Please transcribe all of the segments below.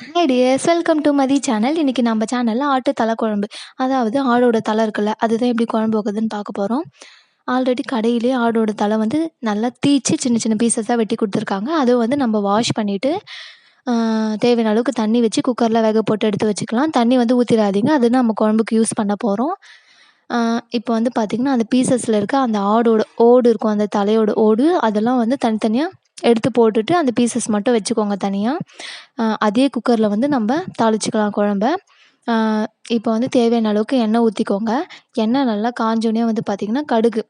Hi dears welcome to Mathi channel இன்றைக்கி நம்ம சேனலில் ஆட்டு தலை குழம்பு. அதாவது ஆடோட தலை இருக்குல்ல அதுதான் எப்படி குழம்பு வைக்கிறதுன்னு பார்க்க போகிறோம் ஆல்ரெடி கடையிலே ஆடோட தலை வந்து நல்லா தீச்சு சின்ன சின்ன பீசஸாக வெட்டி கொடுத்துருக்காங்க. அதை வந்து நம்ம வாஷ் பண்ணிவிட்டு தேவையான அளவுக்கு தண்ணி வச்சு குக்கரில் வேக போட்டு எடுத்து வச்சுக்கலாம். தண்ணி வந்து ஊற்றிடாதீங்க அது நம்ம குழம்புக்கு யூஸ் பண்ண போகிறோம் இப்போ வந்து பார்த்திங்கன்னா அந்த பீசஸில் இருக்க அந்த ஆடோட ஓடு இருக்கும் அந்த தலையோட ஓடு அதெல்லாம் வந்து தனித்தனியாக எடுத்து போட்டுட்டு அந்த பீசஸ் மட்டும் வச்சுக்கோங்க தனியாக அதே குக்கரில் வந்து நம்ம தாளிச்சிக்கலாம் குழம்ப. இப்போ வந்து தேவையான அளவுக்கு எண்ணெய் ஊற்றிக்கோங்க எண்ணெய் நல்லா காஞ்சோடனே வந்து பார்த்திங்கன்னா கடுகு.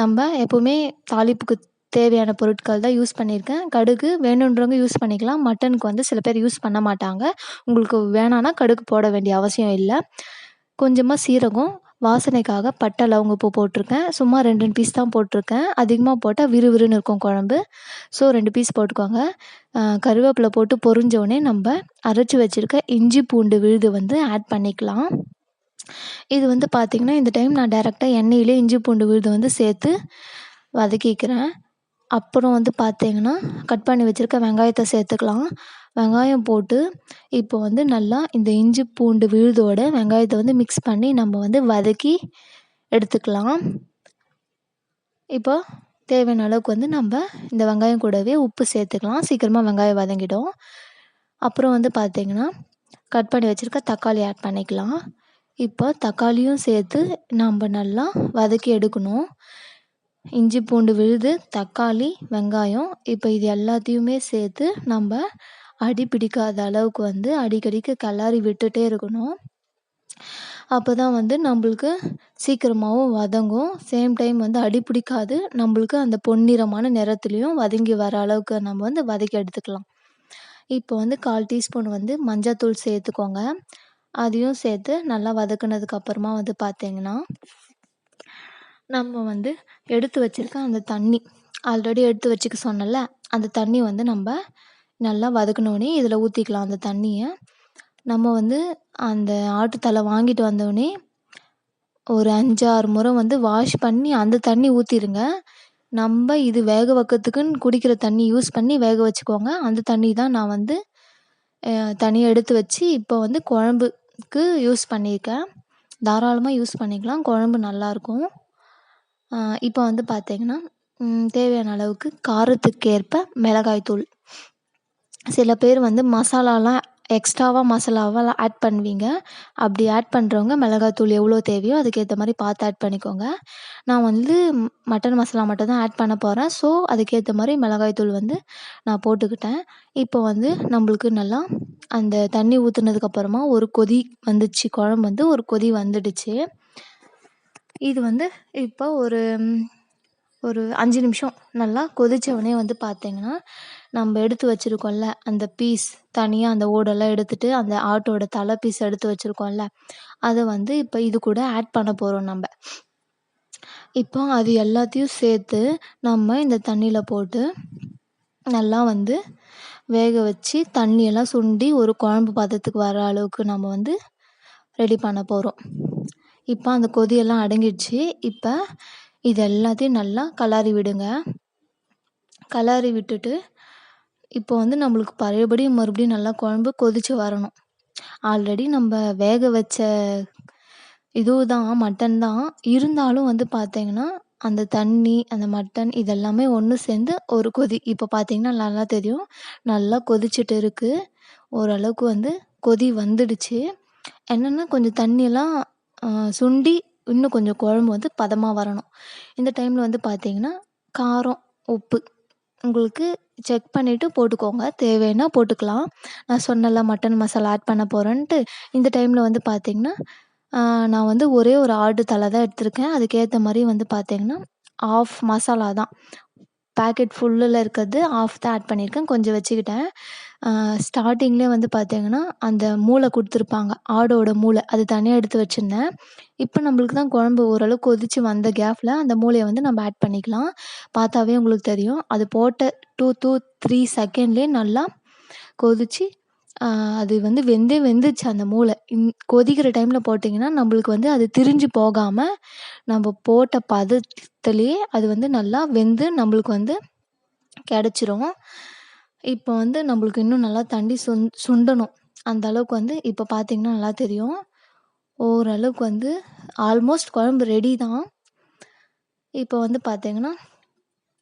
நம்ம எப்போவுமே தாளிப்புக்கு தேவையான பொருட்கள் தான் யூஸ் பண்ணியிருக்கேன். கடுகு வேணுன்றவங்க யூஸ் பண்ணிக்கலாம். மட்டனுக்கு வந்து சில பேர் யூஸ் பண்ண மாட்டாங்க. உங்களுக்கு வேணான்னா கடுகு போட வேண்டிய அவசியம் இல்லை. கொஞ்சமாக சீரகம் வாசனைக்காக பட்டை லவங்கப்பூ போட்டிருக்கேன். சும்மா ரெண்டு ரெண்டு பீஸ் தான் போட்டிருக்கேன். அதிகமாக போட்டால் விறுவிறுன்னு இருக்கும் குழம்பு. ஸோ ரெண்டு பீஸ் போட்டுக்கோங்க. கருவேப்பிலை போட்டு பொரிஞ்சோடனே நம்ம அரைச்சி வச்சுருக்க இஞ்சி பூண்டு விழுது வந்து ஆட் பண்ணிக்கலாம். இது வந்து பார்த்திங்கன்னா இந்த டைம் நான் டேரெக்டாக எண்ணெயிலே இஞ்சி பூண்டு விழுது வந்து சேர்த்து வதக்கிக்கிறேன். அப்புறம் வந்து பார்த்திங்கன்னா கட் பண்ணி வச்சுருக்க வெங்காயத்தை சேர்த்துக்கலாம். வெங்காயம் போட்டு இப்போ வந்து நல்லா இந்த இஞ்சி பூண்டு விழுதோட வெங்காயத்தை வந்து மிக்ஸ் பண்ணி நம்ம வந்து வதக்கி எடுத்துக்கலாம். இப்போ தேவையான அளவுக்கு வந்து நம்ம இந்த வெங்காயம் கூடவே உப்பு சேர்த்துக்கலாம். சீக்கிரமாக வெங்காயம் வதங்கிடும். அப்புறம் வந்து பார்த்திங்கன்னா கட் பண்ணி வச்சுருக்க தக்காளி ஆட் பண்ணிக்கலாம். இப்போ தக்காளியும் சேர்த்து நம்ம நல்லா வதக்கி எடுக்கணும். இஞ்சி பூண்டு விழுது தக்காளி வெங்காயம் இப்போ இது எல்லாத்தையுமே சேர்த்து நம்ம அடி பிடிக்காத அளவுக்கு வந்து அடிக்கடிக்கு கிளறி விட்டுட்டே இருக்கணும். அப்போ தான் வந்து நம்மளுக்கு சீக்கிரமாகவும் வதங்கும். சேம் டைம் வந்து அடி பிடிக்காது. நம்மளுக்கு அந்த பொன்னிறமான நிறத்துலையும் வதங்கி வர அளவுக்கு நம்ம வந்து வதக்கி எடுத்துக்கலாம். இப்போ வந்து கால் டீஸ்பூன் வந்து மஞ்சத்தூள் சேர்த்துக்கோங்க. அதையும் சேர்த்து நல்லா வதக்குனதுக்கு அப்புறமா வந்து பார்த்தீங்கன்னா நம்ம வந்து எடுத்து வச்சுருக்க அந்த தண்ணி ஆல்ரெடி எடுத்து வச்சுக்க சொன்னல அந்த தண்ணி வந்து நம்ம நல்லா வதக்கினோடனே இதில் ஊற்றிக்கலாம் அந்த தண்ணியை. நம்ம வந்து அந்த ஆட்டுத்தலை வாங்கிட்டு வந்தோடனே ஒரு அஞ்சு ஆறு முறை வந்து வாஷ் பண்ணி அந்த தண்ணி ஊற்றிடுங்க நம்ம இது வேக வைக்கிறதுக்குன்னு குடிக்கிற தண்ணி யூஸ் பண்ணி வேக வச்சுக்கோங்க. அந்த தண்ணி தான் நான் வந்து தனியாக எடுத்து வச்சு இப்போ வந்து குழம்புக்கு யூஸ் பண்ணியிருக்கேன் தாராளமாக யூஸ் பண்ணிக்கலாம். குழம்பு நல்லாயிருக்கும் இப்போ வந்து பார்த்திங்கன்னா தேவையான அளவுக்கு காரத்துக்கேற்ப மிளகாய்த்தூள். சில பேர் வந்து மசாலாலாம் எக்ஸ்ட்ராவாக மசாலாவெல்லாம் ஆட் பண்ணுவீங்க. அப்படி ஆட் பண்ணுறவங்க மிளகாத்தூள் எவ்வளோ தேவையோ அதுக்கேற்ற மாதிரி பார்த்து ஆட் பண்ணிக்கோங்க. நான் வந்து மட்டன் மசாலா மட்டும் தான் ஆட் பண்ண போகிறேன் ஸோ அதுக்கேற்ற மாதிரி மிளகாய்த்தூள் வந்து நான் போட்டுக்கிட்டேன். இப்போ வந்து நம்மளுக்கு நல்லா அந்த தண்ணி ஊற்றுனதுக்கப்புறமா ஒரு கொதி வந்துச்சு. குழம்பு வந்து ஒரு கொதி வந்துடுச்சு. இது வந்து இப்போ ஒரு ஒரு அஞ்சு நிமிஷம் நல்லா கொதித்தவொடனே வந்து பார்த்தீங்கன்னா நம்ம எடுத்து வச்சுருக்கோம்ல அந்த பீஸ் தனியாக அந்த ஓடெல்லாம் எடுத்துகிட்டு அந்த ஆட்டோட தலை பீஸ் எடுத்து வச்சுருக்கோம்ல அதை வந்து இப்போ இது கூட ஆட் பண்ண போகிறோம் நம்ம. இப்போ அது எல்லாத்தையும் சேர்த்து நம்ம இந்த தண்ணியில் போட்டு நல்லா வந்து வேக வச்சு தண்ணியெல்லாம் சுண்டி ஒரு குழம்பு பதத்துக்கு வர அளவுக்கு நம்ம வந்து ரெடி பண்ண போகிறோம் இப்போ அந்த கொதியெல்லாம் அடங்கிடுச்சு. இப்போ இது எல்லாத்தையும் நல்லா கலாரி விடுங்க. கலாரி விட்டுட்டு இப்போ வந்து நம்மளுக்கு பழையபடி மறுபடியும் நல்லா குழம்பு கொதித்து வரணும். ஆல்ரெடி நம்ம வேக வச்ச இதுவும் தான் மட்டன் தான். இருந்தாலும் வந்து பார்த்தீங்கன்னா அந்த தண்ணி அந்த மட்டன் இதெல்லாமே ஒன்று சேர்ந்து ஒரு கொதி இப்போ பார்த்தீங்கன்னா நல்லா தெரியும். நல்லா கொதிச்சுட்டு இருக்குது ஓரளவுக்கு வந்து கொதி வந்துடுச்சு. என்னென்னா கொஞ்சம் தண்ணியெல்லாம் சுண்டி இன்னும் கொஞ்சம் குழம்பு வந்து பதமாக வரணும். இந்த டைமில் வந்து பார்த்தீங்கன்னா காரம் உப்பு உங்களுக்கு செக் பண்ணிவிட்டு போட்டுக்கோங்க. தேவைன்னா போட்டுக்கலாம். நான் சொன்னல மட்டன் மசாலா ஆட் பண்ண போகிறேன்ட்டு இந்த டைமில் வந்து பார்த்திங்கன்னா நான் வந்து ஒரே ஒரு ஆடு தலை தான் எடுத்திருக்கேன். அதுக்கேற்ற மாதிரி வந்து பார்த்திங்கன்னா ஆஃப் மசாலா தான். பேக்கெட் ஃபுல்லில் இருக்கிறது ஆஃப் தான் ஆட் பண்ணியிருக்கேன். கொஞ்சம் வச்சுக்கிட்டேன். ஸ்டார்டிங்லேயே வந்து பார்த்தீங்கன்னா அந்த மூளை கொடுத்துருப்பாங்க. ஆடோட மூளை அது தனியாக எடுத்து வச்சுருந்தேன். இப்போ நம்மளுக்கு தான் குழம்பு ஓரளவுக்கு கொதித்து வந்த கேப்பில் அந்த மூளையை வந்து நம்ம ஆட் பண்ணிக்கலாம். பார்த்தாவே உங்களுக்கு தெரியும். அது போட்ட டூ டூ த்ரீ செகண்ட்லேயே நல்லா கொதித்து அது வந்து வெந்தே வெந்துச்சு அந்த மூளை. இந் கொதிக்கிற டைமில் போட்டிங்கன்னா நம்மளுக்கு வந்து அது திரிஞ்சு போகாமல் நம்ம போட்ட பதத்துலேயே அது வந்து நல்லா வெந்து நம்மளுக்கு வந்து கிடச்சிரும். இப்போ வந்து நம்மளுக்கு இன்னும் நல்லா தண்ணி சுண் சுண்டணும். அந்த அளவுக்கு வந்து இப்போ பார்த்தீங்கன்னா நல்லா தெரியும். ஓரளவுக்கு வந்து ஆல்மோஸ்ட் குழம்பு ரெடி தான். இப்போ வந்து பார்த்தீங்கன்னா,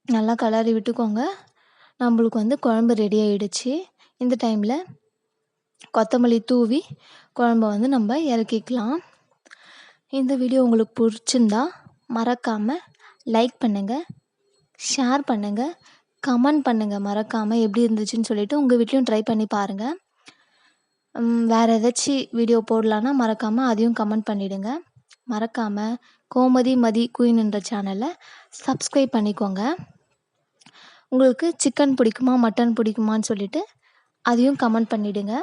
நல்லா கிளறி விட்டுக்கோங்க. நம்மளுக்கு வந்து குழம்பு ரெடி ஆகிடுச்சு இந்த டைமில் கொத்தமல்லி தூவி குழம்ப வந்து நம்ம இறக்கிக்கலாம். இந்த வீடியோ உங்களுக்கு பிடிச்சிருந்தா மறக்காமல் லைக் பண்ணுங்கள் ஷேர் பண்ணுங்கள் கமெண்ட் பண்ணுங்கள் மறக்காமல் எப்படி இருந்துச்சுன்னு சொல்லிவிட்டு உங்கள் வீட்லேயும் ட்ரை பண்ணி பாருங்கள் வேறு ஏதாச்சும் வீடியோ போடலான்னா மறக்காமல் அதையும் கமெண்ட் பண்ணிவிடுங்க மறக்காமல் கோமதி மதி குயின்ன்ற சேனலை சப்ஸ்கிரைப் பண்ணிக்கோங்க. உங்களுக்கு சிக்கன் பிடிக்குமா? மட்டன் பிடிக்குமான்னு சொல்லிட்டு அதையும் கமெண்ட் பண்ணிவிடுங்க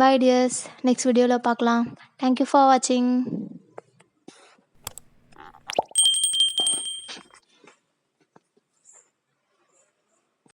பை டியர்ஸ். நெக்ஸ்ட் வீடியோவில் பார்க்கலாம். தேங்க் யூ ஃபார் வாட்சிங்.